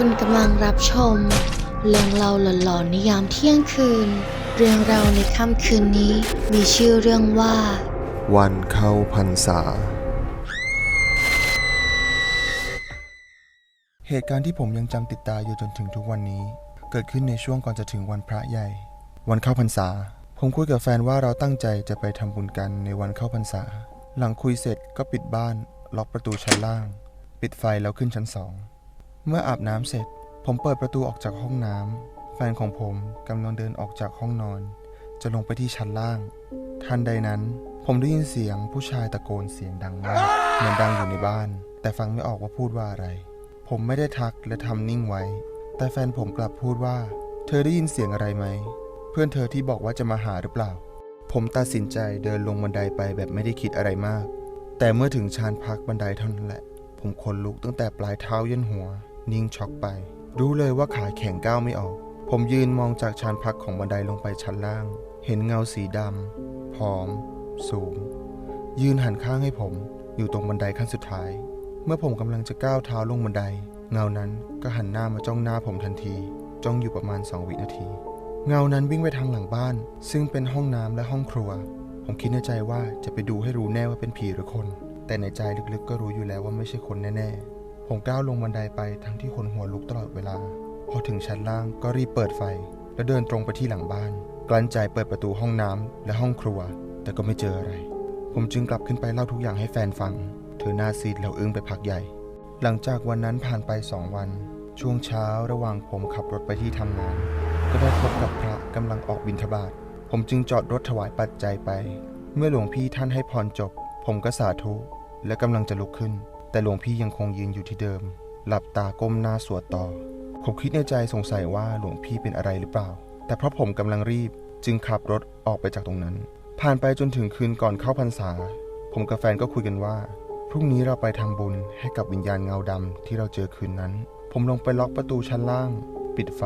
คุณกำลังรับชม เรื่องเล่าหลอนๆในยามเที่ยงคืน เรื่องเราวในค่ำคืนนี้ มีชื่อเรื่องว่า วันเข้าพรรษา เหตุการณ์ที่ผมยังจำติดตาอยู่จนถึงทุกวันนี้ เกิดขึ้นในช่วงก่อนจะถึงวันพระใหญ่ วันเข้าพรรษา ผมคุยกับแฟนว่าเราตั้งใจจะไปทำบุญกันในวันเข้าพรรษา หลังคุยเสร็จก็ปิดบ้าน ล็อกประตูชั้นล่าง ปิดไฟแล้วขึ้นชั้นสอง เมื่ออาบน้ำเสร็จ ผมเปิดประตูออกจากห้องน้ำแฟนของผมกำลังเดินออกจากห้องนอน จะลงไปที่ชั้นล่าง ทันใดนั้น ผมได้ยินเสียงผู้ชายตะโกนเสียงดังมากเหมือนดังอยู่ในบ้าน แต่ฟังไม่ออกว่าพูดว่าอะไร ผมไม่ได้ทักและทำนิ่งไว้ แต่แฟนผมกลับพูดว่า เธอได้ยินเสียงอะไรไหม เพื่อนเธอที่บอกว่าจะมาหาหรือเปล่า ผมตัดสินใจเดินลงบันไดไปแบบไม่ได้คิดอะไรมาก แต่เมื่อถึงชานพักบันไดเท่านั้นแหละ ผมขนลุกตั้งแต่ปลายเท้ายันหัว นิ่งช็อกไป รู้เลยว่าขาแข็งก้าวไม่ออก ผมยืนมองจากชานพักของบันไดลงไปชั้นล่าง เห็นเงาสีดำผอม สูง ยืนหันข้างให้ผมอยู่ตรงบันไดขั้นสุดท้าย เมื่อผมกำลังจะก้าวเท้าลงบันได เงานั้นก็หันหน้ามาจ้องหน้าผมทันที จ้องอยู่ประมาณ2วินาที เงานั้นวิ่งไปทางหลังบ้าน ซึ่งเป็นห้องน้ำและห้องครัว ผมคิดในใจว่าจะไปดูให้รู้แน่ว่าเป็นผีหรือคน แต่ในใจลึกๆก็รู้อยู่แล้วว่าไม่ใช่คนแน่ๆ ผมก้าวลงบันไดไปทั้งที่ขนหัวลุกตลอดเวลา พอถึงชั้นล่างก็รีบเปิดไฟ แล้วเดินตรงไปที่หลังบ้าน กลั้นใจเปิดประตูห้องน้ำและห้องครัว แต่ก็ไม่เจออะไร ผมจึงกลับขึ้นไปเล่าทุกอย่างให้แฟนฟัง เธอหน้าซีดแล้วอึ้งไปพักใหญ่ หลังจากวันนั้นผ่านไปสองวัน ช่วงเช้าระหว่างผมขับรถไปที่ทำงาน ก็ได้พบกับพระกำลังออกบิณฑบาตผมจึงจอดรถถวายปัจจัยไป เมื่อหลวงพี่ท่านให้พรจบ ผมก็สาธุและกำลังจะลุกขึ้น แต่หลวงพี่ยังคงยืนอยู่ที่เดิม หลับตาก้มหน้าสวดต่อ ผมคิดในใจสงสัยว่าหลวงพี่เป็นอะไรหรือเปล่า แต่เพราะผมกำลังรีบจึงขับรถออกไปจากตรงนั้น ผ่านไปจนถึงคืนก่อนเข้าพรรษา ผมกับแฟนก็คุยกันว่า พรุ่งนี้เราไปทำบุญให้กับวิญญาณเงาดำที่เราเจอคืนนั้น ผมลงไปล็อกประตูชั้นล่าง ปิดไฟ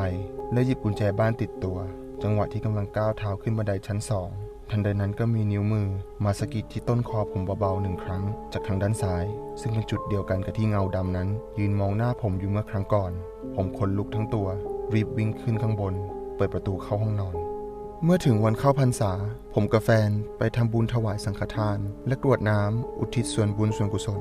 และหยิบกุญแจบ้านติดตัว จังหวะที่กำลังก้าวเท้าขึ้นบันไดชั้นสอง ทันใดนั้นก็มีนิ้วมือมาสะกิดที่ต้นคอผมเบาๆหนึ่งครั้ง จากทางด้านซ้าย ซึ่งเป็นจุดเดียวกันกับที่เงาดำนั้น ยืนมองหน้าผมอยู่เมื่อครั้งก่อน ผมขนลุกทั้งตัว รีบวิ่งขึ้นข้างบน เปิดประตูเข้าห้องนอน เมื่อถึงวันเข้าพรรษา ผมกับแฟนไปทำบุญถวายสังฆทาน และกรวดน้ำอุทิศส่วนบุญส่วนกุศล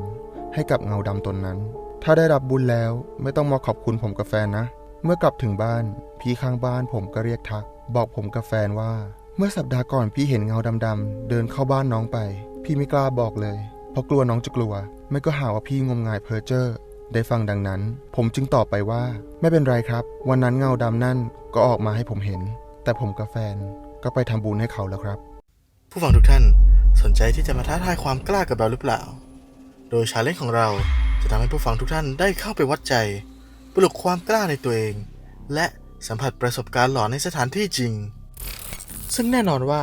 ให้กับเงาดำตนนั้น ถ้าได้รับบุญแล้วไม่ต้องมาขอบคุณผมกับแฟนนะ เมื่อ กลับถึงบ้าน พี่ข้างบ้านผมก็เรียกทัก บอกผมกับแฟนว่า เมื่อสัปดาห์ก่อนพี่เห็นเงาดำๆเดินเข้าบ้านน้องไป พี่ไม่กล้าบอกเลย เพราะกลัวน้องจะกลัว ไม่ก็หาว่าพี่งมงายเพ้อเจ้อได้ฟังดังนั้น ผมจึงตอบไปว่า ไม่เป็นไรครับ วันนั้นเงาดำนั่นก็ออกมาให้ผมเห็น แต่ผมกับแฟนก็ไปทำบุญให้เขาแล้วครับ ผู้ฟังทุกท่านสนใจที่จะมาท้าทายความกล้ากับเราหรือเปล่า โดยชาเลนจ์ของเราจะทำให้ผู้ฟังทุกท่านได้เข้าไปวัดใจ ปลุกความกล้าในตัวเอง และสัมผัสประสบการณ์หลอนในสถานที่จริง ซึ่งแน่นอนว่า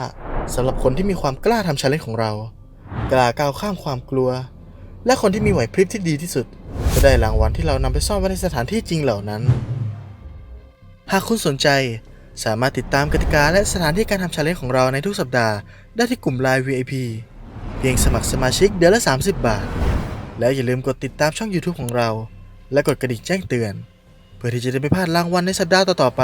สำหรับคนที่มีความกล้าทำชาเลนจ์ของเรา กล้าก้าวข้ามความกลัว และคนที่มีไหวพริบที่ดีที่สุด จะได้รางวัลที่เรานำไปซ่อนไว้ในสถานที่จริงเหล่านั้น หากคุณสนใจสามารถติดตามกติกาและสถานที่การทำชาเลนจ์ของเราในทุกสัปดาห์ได้ที่กลุ่ม Line VIP เพียงสมัครสมาชิกเดือนละ 30 บาท แล้วอย่าลืมกดติดตามช่อง YouTube ของเรา และกดกระดิ่งแจ้งเตือน เพื่อที่จะได้ไม่พลาดรางวัลในสัปดาห์ต่อๆไป